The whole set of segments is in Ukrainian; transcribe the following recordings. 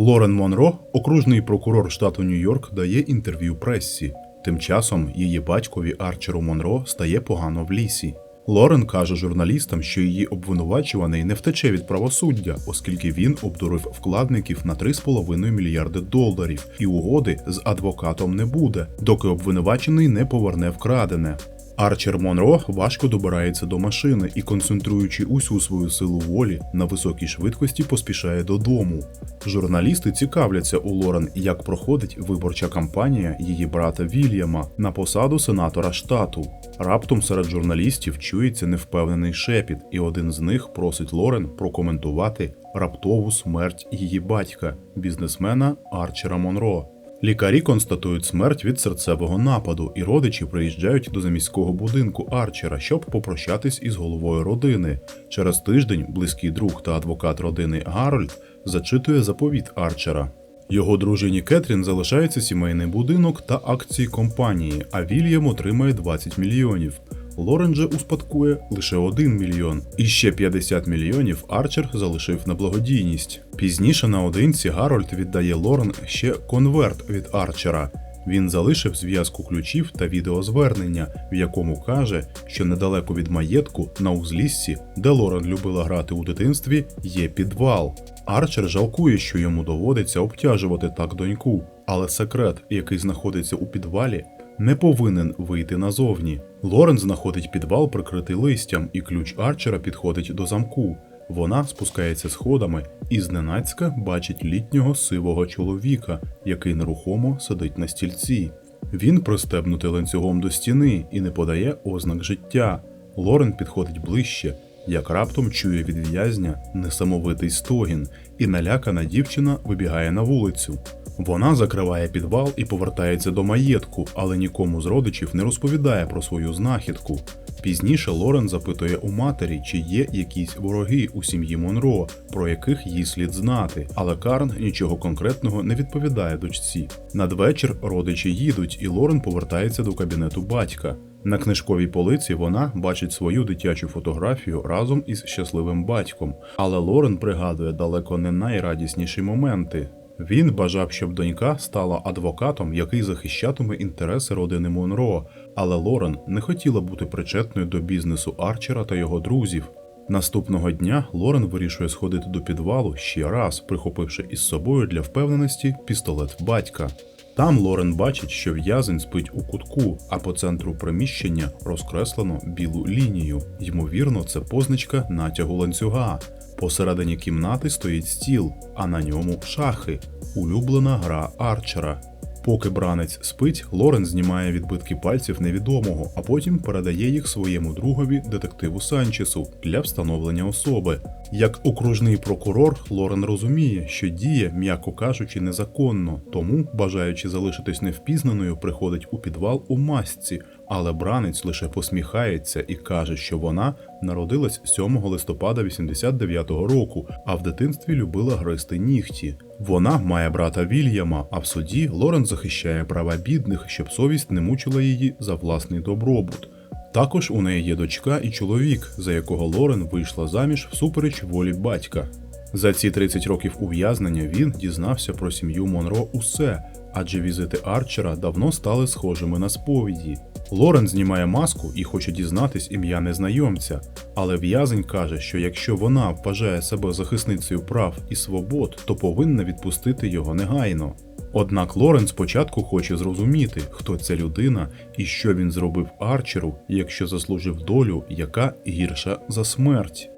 Лорен Монро, окружний прокурор штату Нью-Йорк, дає інтерв'ю пресі. Тим часом її батькові Арчеру Монро стає погано в лісі. Лорен каже журналістам, що її обвинувачуваний не втече від правосуддя, оскільки він обдурив вкладників на 3,5 мільярди доларів, і угоди з адвокатом не буде, доки обвинувачений не поверне вкрадене. Арчер Монро важко добирається до машини і, концентруючи усю свою силу волі на високій швидкості, поспішає додому. Журналісти цікавляться у Лорен, як проходить виборча кампанія її брата Вільяма на посаду сенатора штату. Раптом серед журналістів чується невпевнений шепіт, і один з них просить Лорен прокоментувати раптову смерть її батька, бізнесмена Арчера Монро. Лікарі констатують смерть від серцевого нападу, і родичі приїжджають до заміського будинку Арчера, щоб попрощатись із головою родини. Через тиждень близький друг та адвокат родини Гарольд зачитує заповіт Арчера. Його дружині Кетрін залишається сімейний будинок та акції компанії, а Вільям отримає 20 мільйонів. Лорен же успадкує лише 1 мільйон, і ще 50 мільйонів Арчер залишив на благодійність. Пізніше наодинці Гарольд віддає Лорен ще конверт від Арчера. Він залишив зв'язку ключів та відеозвернення, в якому каже, що недалеко від маєтку на узліссі, де Лорен любила грати у дитинстві, є підвал. Арчер жалкує, що йому доводиться обтяжувати так доньку, але секрет, який знаходиться у підвалі, не повинен вийти назовні. Лорен знаходить підвал, прикритий листям, і ключ Арчера підходить до замку. Вона спускається сходами і зненацька бачить літнього сивого чоловіка, який нерухомо сидить на стільці. Він пристебнутий ланцюгом до стіни і не подає ознак життя. Лорен підходить ближче, як раптом чує від в'язня несамовитий стогін, і налякана дівчина вибігає на вулицю. Вона закриває підвал і повертається до маєтку, але нікому з родичів не розповідає про свою знахідку. Пізніше Лорен запитує у матері, чи є якісь вороги у сім'ї Монро, про яких їй слід знати, але Карн нічого конкретного не відповідає дочці. Надвечір родичі їдуть, і Лорен повертається до кабінету батька. На книжковій полиці вона бачить свою дитячу фотографію разом із щасливим батьком, але Лорен пригадує далеко не найрадісніші моменти. Він бажав, щоб донька стала адвокатом, який захищатиме інтереси родини Монро, але Лорен не хотіла бути причетною до бізнесу Арчера та його друзів. Наступного дня Лорен вирішує сходити до підвалу ще раз, прихопивши із собою для впевненості пістолет батька. Там Лорен бачить, що в'язень спить у кутку, а по центру приміщення розкреслено білу лінію. Ймовірно, це позначка натягу ланцюга. Посередині кімнати стоїть стіл, а на ньому шахи, улюблена гра Арчера. Поки бранець спить, Лорен знімає відбитки пальців невідомого, а потім передає їх своєму другові детективу Санчесу для встановлення особи. Як окружний прокурор, Лорен розуміє, що діє, м'яко кажучи, незаконно, тому, бажаючи залишитись невпізнаною, приходить у підвал у масці, але бранець лише посміхається і каже, що вона народилась 7 листопада 89-го року, а в дитинстві любила гризти нігті. Вона має брата Вільяма, а в суді Лорен захищає права бідних, щоб совість не мучила її за власний добробут. Також у неї є дочка і чоловік, за якого Лорен вийшла заміж всупереч волі батька. За ці 30 років ув'язнення він дізнався про сім'ю Монро усе, адже візити Арчера давно стали схожими на сповіді. Лорен знімає маску і хоче дізнатись ім'я незнайомця, але в'язень каже, що якщо вона вважає себе захисницею прав і свобод, то повинна відпустити його негайно. Однак Лорен спочатку хоче зрозуміти, хто ця людина і що він зробив Арчеру, якщо заслужив долю, яка гірша за смерть.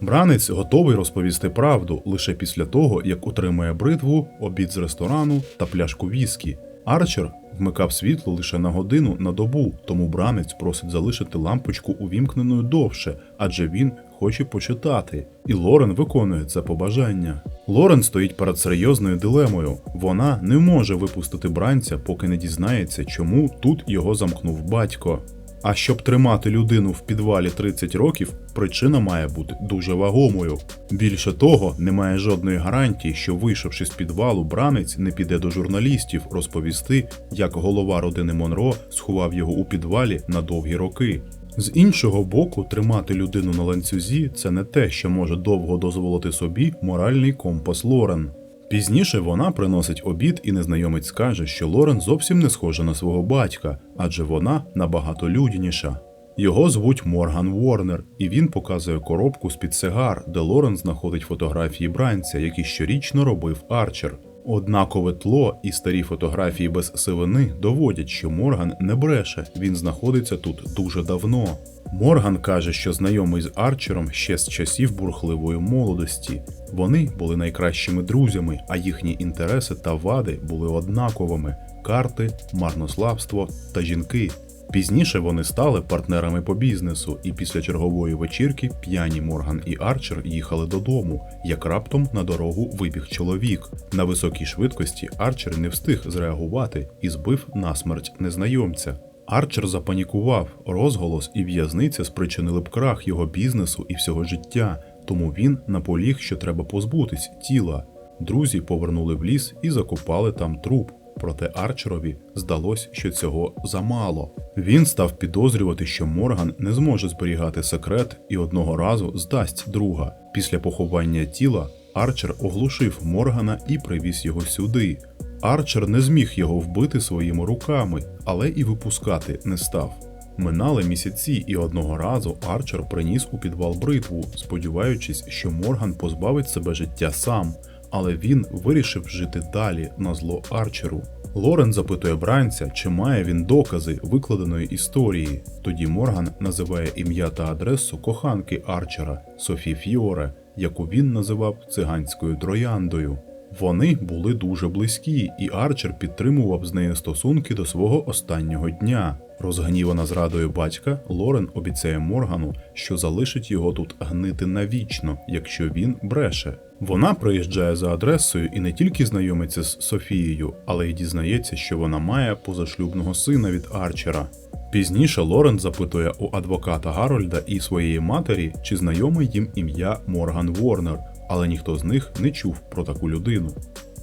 Бранець готовий розповісти правду лише після того, як отримає бритву, обід з ресторану та пляшку віскі. Арчер вмикав світло лише на годину на добу, тому бранець просить залишити лампочку увімкненою довше, адже він хоче почитати. І Лорен виконує це побажання. Лорен стоїть перед серйозною дилемою. Вона не може випустити бранця, поки не дізнається, чому тут його замкнув батько. А щоб тримати людину в підвалі 30 років, причина має бути дуже вагомою. Більше того, немає жодної гарантії, що вийшовши з підвалу, бранець не піде до журналістів розповісти, як голова родини Монро сховав його у підвалі на довгі роки. З іншого боку, тримати людину на ланцюзі це не те, що може довго дозволити собі моральний компас Лорен. Пізніше вона приносить обід, і незнайомець каже, що Лорен зовсім не схожа на свого батька, адже вона набагато людяніша. Його звуть Морган Уорнер, і він показує коробку з-під сигар, де Лорен знаходить фотографії бранця, які щорічно робив Арчер. Однакове тло і старі фотографії без сивини доводять, що Морган не бреше, він знаходиться тут дуже давно. Морган каже, що знайомий з Арчером ще з часів бурхливої молодості. Вони були найкращими друзями, а їхні інтереси та вади були однаковими: карти, марнославство та жінки. Пізніше вони стали партнерами по бізнесу, і після чергової вечірки п'яні Морган і Арчер їхали додому, як раптом на дорогу вибіг чоловік. На високій швидкості Арчер не встиг зреагувати і збив насмерть незнайомця. Арчер запанікував, розголос і в'язниця спричинили б крах його бізнесу і всього життя, тому він наполіг, що треба позбутись тіла. Друзі повернули в ліс і закопали там труп. Проте Арчерові здалось, що цього замало. Він став підозрювати, що Морган не зможе зберігати секрет і одного разу здасть друга. Після поховання тіла Арчер оглушив Моргана і привіз його сюди. Арчер не зміг його вбити своїми руками, але і випускати не став. Минали місяці, і одного разу Арчер приніс у підвал бритву, сподіваючись, що Морган позбавить себе життя сам, але він вирішив жити далі на зло Арчеру. Лорен запитує бранця, чи має він докази викладеної історії. Тоді Морган називає ім'я та адресу коханки Арчера Софі Фіоре, яку він називав циганською трояндою. Вони були дуже близькі, і Арчер підтримував з нею стосунки до свого останнього дня. Розгнівана зрадою батька, Лорен обіцяє Моргану, що залишить його тут гнити навічно, якщо він бреше. Вона приїжджає за адресою і не тільки знайомиться з Софією, але й дізнається, що вона має позашлюбного сина від Арчера. Пізніше Лорен запитує у адвоката Гарольда і своєї матері, чи знайоме їм ім'я Морган Ворнер, але ніхто з них не чув про таку людину.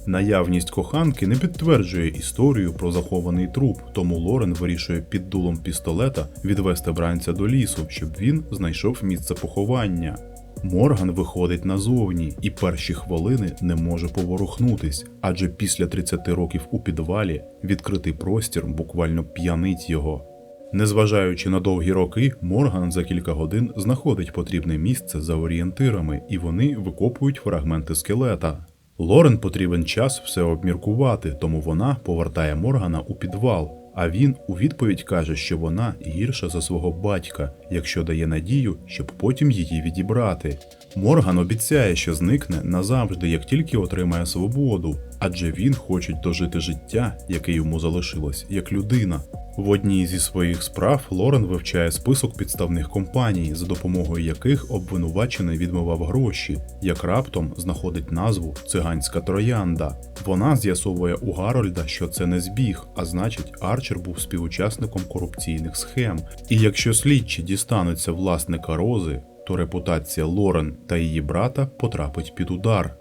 Наявність коханки не підтверджує історію про захований труп, тому Лорен вирішує під дулом пістолета відвести бранця до лісу, щоб він знайшов місце поховання. Морган виходить назовні і перші хвилини не може поворухнутись, адже після 30 років у підвалі відкритий простір буквально п'янить його. Незважаючи на довгі роки, Морган за кілька годин знаходить потрібне місце за орієнтирами, і вони викопують фрагменти скелета. Лорен потрібен час все обміркувати, тому вона повертає Моргана у підвал. А він у відповідь каже, що вона гірша за свого батька, якщо дає надію, щоб потім її відібрати. Морган обіцяє, що зникне назавжди, як тільки отримає свободу, адже він хоче дожити життя, яке йому залишилось, як людина. В одній зі своїх справ Лорен вивчає список підставних компаній, за допомогою яких обвинувачений відмивав гроші, як раптом знаходить назву циганська троянда. Вона з'ясовує у Гарольда, що це не збіг, а значить, Арчер був співучасником корупційних схем. І якщо слідчі дістануться власника рози, то репутація Лорен та її брата потрапить під удар.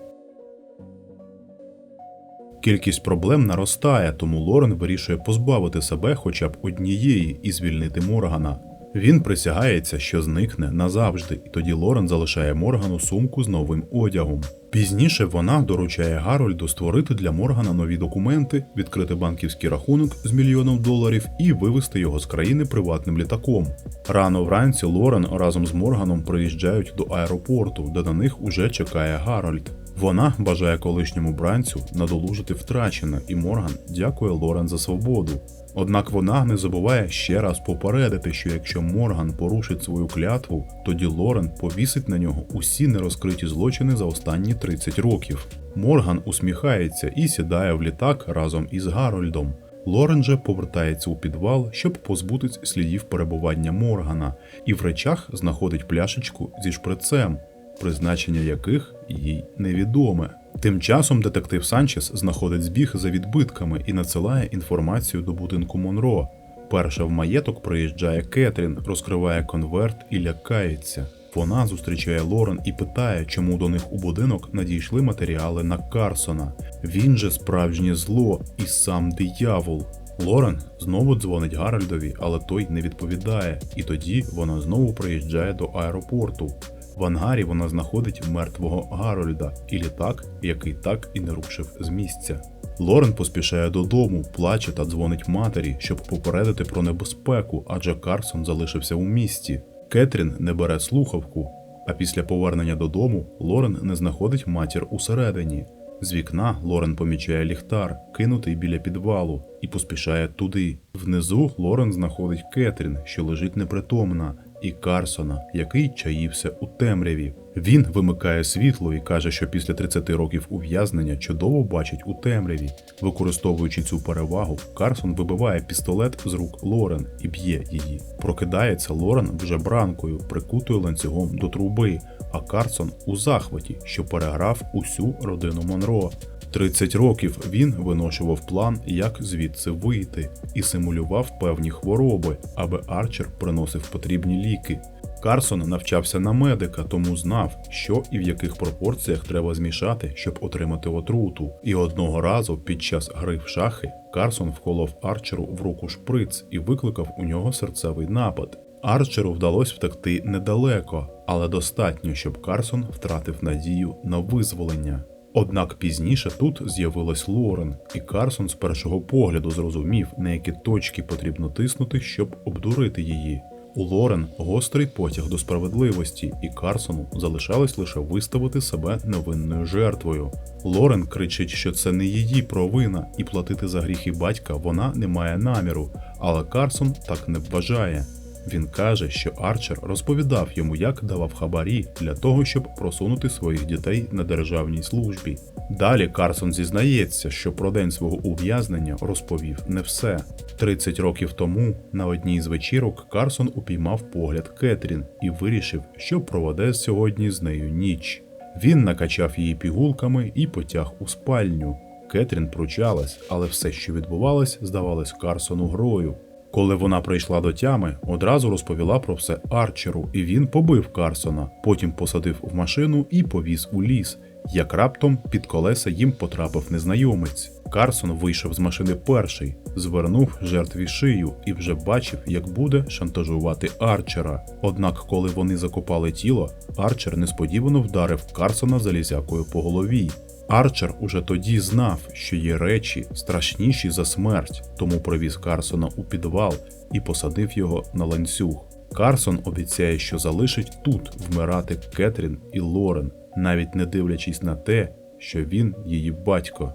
Кількість проблем наростає, тому Лорен вирішує позбавити себе хоча б однієї і звільнити Моргана. Він присягається, що зникне назавжди, і тоді Лорен залишає Моргану сумку з новим одягом. Пізніше вона доручає Гарольду створити для Моргана нові документи, відкрити банківський рахунок з мільйоном доларів і вивезти його з країни приватним літаком. Рано вранці Лорен разом з Морганом приїжджають до аеропорту, де на них уже чекає Гарольд. Вона бажає колишньому бранцю надолужити втрачене, і Морган дякує Лорен за свободу. Однак вона не забуває ще раз попередити, що якщо Морган порушить свою клятву, тоді Лорен повісить на нього усі нерозкриті злочини за останні 30 років. Морган усміхається і сідає в літак разом із Гарольдом. Лорен же повертається у підвал, щоб позбутись слідів перебування Моргана, і в речах знаходить пляшечку зі шприцем, призначення яких їй невідоме. Тим часом детектив Санчес знаходить збіг за відбитками і надсилає інформацію до будинку Монро. Перша в маєток приїжджає Кетрін, розкриває конверт і лякається. Вона зустрічає Лорен і питає, чому до них у будинок надійшли матеріали на Карсона. Він же справжнє зло і сам диявол. Лорен знову дзвонить Гарольдові, але той не відповідає, і тоді вона знову приїжджає до аеропорту. В ангарі вона знаходить мертвого Гарольда і літак, який так і не рушив з місця. Лорен поспішає додому, плаче та дзвонить матері, щоб попередити про небезпеку, адже Карсон залишився у місті. Кетрін не бере слухавку, а після повернення додому Лорен не знаходить матір усередині. З вікна Лорен помічає ліхтар, кинутий біля підвалу, і поспішає туди. Внизу Лорен знаходить Кетрін, що лежить непритомна, і Карсона, який чаївся у темряві. Він вимикає світло і каже, що після 30 років ув'язнення чудово бачить у темряві. Використовуючи цю перевагу, Карсон вибиває пістолет з рук Лорен і б'є її. Прокидається Лорен вже бранкою, прикутою ланцюгом до труби, а Карсон у захваті, що переграв усю родину Монро. 30 років він виношував план, як звідси вийти, і симулював певні хвороби, аби Арчер приносив потрібні ліки. Карсон навчався на медика, тому знав, що і в яких пропорціях треба змішати, щоб отримати отруту. І одного разу під час гри в шахи Карсон вколов Арчеру в руку шприц і викликав у нього серцевий напад. Арчеру вдалося втекти недалеко, але достатньо, щоб Карсон втратив надію на визволення. Однак пізніше тут з'явилась Лорен, і Карсон з першого погляду зрозумів, на які точки потрібно тиснути, щоб обдурити її. У Лорен гострий потяг до справедливості, і Карсону залишалось лише виставити себе невинною жертвою. Лорен кричить, що це не її провина, і платити за гріхи батька вона не має наміру, але Карсон так не вважає. Він каже, що Арчер розповідав йому, як давав хабарі для того, щоб просунути своїх дітей на державній службі. Далі Карсон зізнається, що про день свого ув'язнення розповів не все. 30 років тому на одній з вечірок Карсон упіймав погляд Кетрін і вирішив, що проведе сьогодні з нею ніч. Він накачав її пігулками і потяг у спальню. Кетрін пручалась, але все, що відбувалось, здавалось Карсону грою. Коли вона прийшла до тями, одразу розповіла про все Арчеру, і він побив Карсона, потім посадив в машину і повіз у ліс. Як раптом під колеса їм потрапив незнайомець. Карсон вийшов з машини перший, звернув жертві шию і вже бачив, як буде шантажувати Арчера. Однак, коли вони закопали тіло, Арчер несподівано вдарив Карсона залізякою по голові. Арчер уже тоді знав, що є речі страшніші за смерть, тому привіз Карсона у підвал і посадив його на ланцюг. Карсон обіцяє, що залишить тут вмирати Кетрін і Лорен, навіть не дивлячись на те, що він її батько.